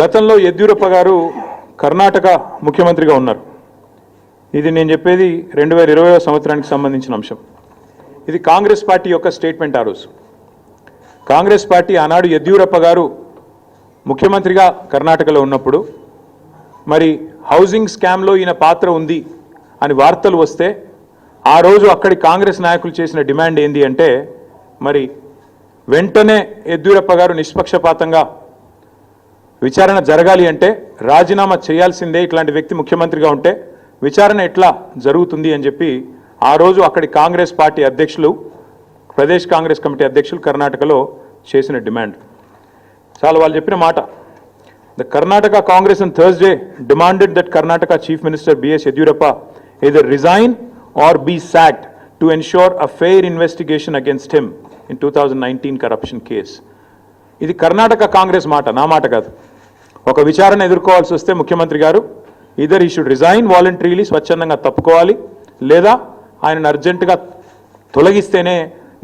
గతంలో యద్యూరప్ప గారు కర్ణాటక ముఖ్యమంత్రిగా ఉన్నారు. ఇది నేను చెప్పేది రెండు వేల ఇరవై సంవత్సరానికి సంబంధించిన అంశం. ఇది కాంగ్రెస్ పార్టీ యొక్క స్టేట్మెంట్ ఆ రోజు. కాంగ్రెస్ పార్టీ ఆనాడు యద్యూరప్ప గారు ముఖ్యమంత్రిగా కర్ణాటకలో ఉన్నప్పుడు మరి హౌసింగ్ స్కామ్లో ఈయన పాత్ర ఉంది అని వార్తలు వస్తే ఆ రోజు అక్కడి కాంగ్రెస్ నాయకులు చేసిన డిమాండ్ ఏంది అంటే మరి వెంటనే యద్యూరప్ప గారు నిష్పక్షపాతంగా విచారణ జరగాలి అంటే రాజీనామా చేయాల్సిందే ఇట్లాంటి వ్యక్తి ముఖ్యమంత్రిగా ఉంటే విచారణ ఎట్లా జరుగుతుంది అని చెప్పి ఆ రోజు అక్కడి కాంగ్రెస్ పార్టీ అధ్యక్షులు ప్రదేశ్ కాంగ్రెస్ కమిటీ అధ్యక్షులు కర్ణాటకలో చేసిన డిమాండ్. చాలా వాళ్ళు చెప్పిన మాట. The Karnataka Congress in Thursday demanded that Karnataka chief minister B S Yediyurappa either resign or be sacked to ensure a fair investigation against him in two thousand nineteen corruption case. ఇది కర్ణాటక కాంగ్రెస్ మాట నా మాట కాదు. ఒక విచారణ ఎదుర్కోవాల్సి వస్తే ముఖ్యమంత్రి గారు ఇదర్ ఈ షుడ్ రిజైన్ వాలంటరీలీ స్వచ్ఛందంగా తప్పుకోవాలి. లేదా ఆయనను అర్జెంటుగా తొలగిస్తేనే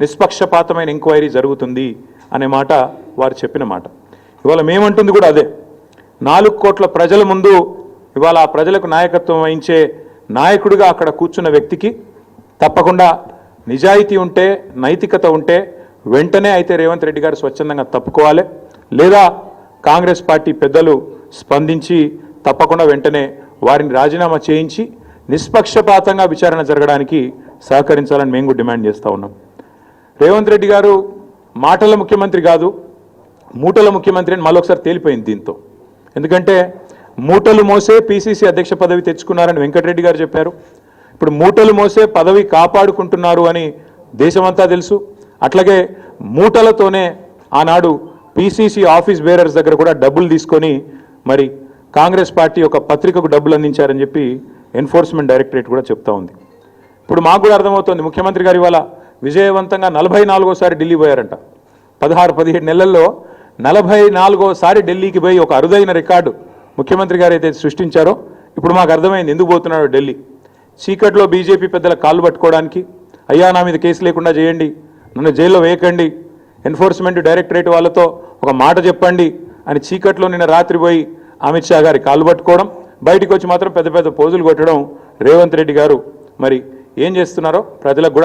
నిష్పక్షపాతమైన ఎంక్వైరీ జరుగుతుంది అనే మాట వారు చెప్పిన మాట. ఇవాళ మేమంటుంది కూడా అదే. నాలుగు కోట్ల ప్రజల ముందు ఇవాళ ఆ ప్రజలకు నాయకత్వం వహించే నాయకుడిగా అక్కడ కూర్చున్న వ్యక్తికి తప్పకుండా నిజాయితీ ఉంటే నైతికత ఉంటే వెంటనే అయితే రేవంత్ రెడ్డి గారు స్వచ్ఛందంగా తప్పుకోవాలి. లేదా కాంగ్రెస్ పార్టీ పెద్దలు స్పందించి తప్పకుండా వెంటనే వారిని రాజీనామా చేయించి నిష్పక్షపాతంగా విచారణ జరగడానికి సహకరించాలని మేము కూడా డిమాండ్ చేస్తూ ఉన్నాం. రేవంత్ రెడ్డి గారు మాటల ముఖ్యమంత్రి కాదు మూటల ముఖ్యమంత్రి అని మళ్ళొకసారి తేలిపోయింది దీంతో. ఎందుకంటే మూటలు మోసే పీసీసీ అధ్యక్ష పదవి తెచ్చుకున్నారని వెంకటరెడ్డి గారు చెప్పారు. ఇప్పుడు మూటలు మోసే పదవి కాపాడుకుంటున్నారు అని దేశమంతా తెలుసు. అట్లాగే మూటలతోనే ఆనాడు పీసీసీ ఆఫీస్ బేరర్స్ దగ్గర కూడా డబ్బులు తీసుకొని మరి కాంగ్రెస్ పార్టీ ఒక పత్రికకు డబ్బులు అందించారని చెప్పి ఎన్ఫోర్స్మెంట్ డైరెక్టరేట్ కూడా చెప్తా ఉంది. ఇప్పుడు మాకు కూడా అర్థమవుతోంది ముఖ్యమంత్రి గారు ఇవాళ విజయవంతంగా నలభై నాలుగోసారి ఢిల్లీ పోయారంట. పదహారు పదిహేడు నెలల్లో నలభై నాలుగోసారి ఢిల్లీకి పోయి ఒక అరుదైన రికార్డు ముఖ్యమంత్రి గారు అయితే సృష్టించారో ఇప్పుడు మాకు అర్థమైంది ఎందుకు పోతున్నాడు ఢిల్లీ. చీకట్లో బీజేపీ పెద్దల కాళ్ళు పట్టుకోవడానికి అయ్యా నా మీద కేసు లేకుండా చేయండి నన్ను జైల్లో వేయకండి ఎన్ఫోర్స్మెంట్ డైరెక్టరేట్ వాళ్ళతో ఒక మాట చెప్పండి అని చీకట్లో నిన్న రాత్రి పోయి అమిత్ షా గారి కాలు పట్టుకోవడం బయటికి వచ్చి మాత్రం పెద్ద పెద్ద పోజులు కొట్టడం రేవంత్ రెడ్డి గారు. మరి ఏం చేస్తున్నారో ప్రజలకు కూడా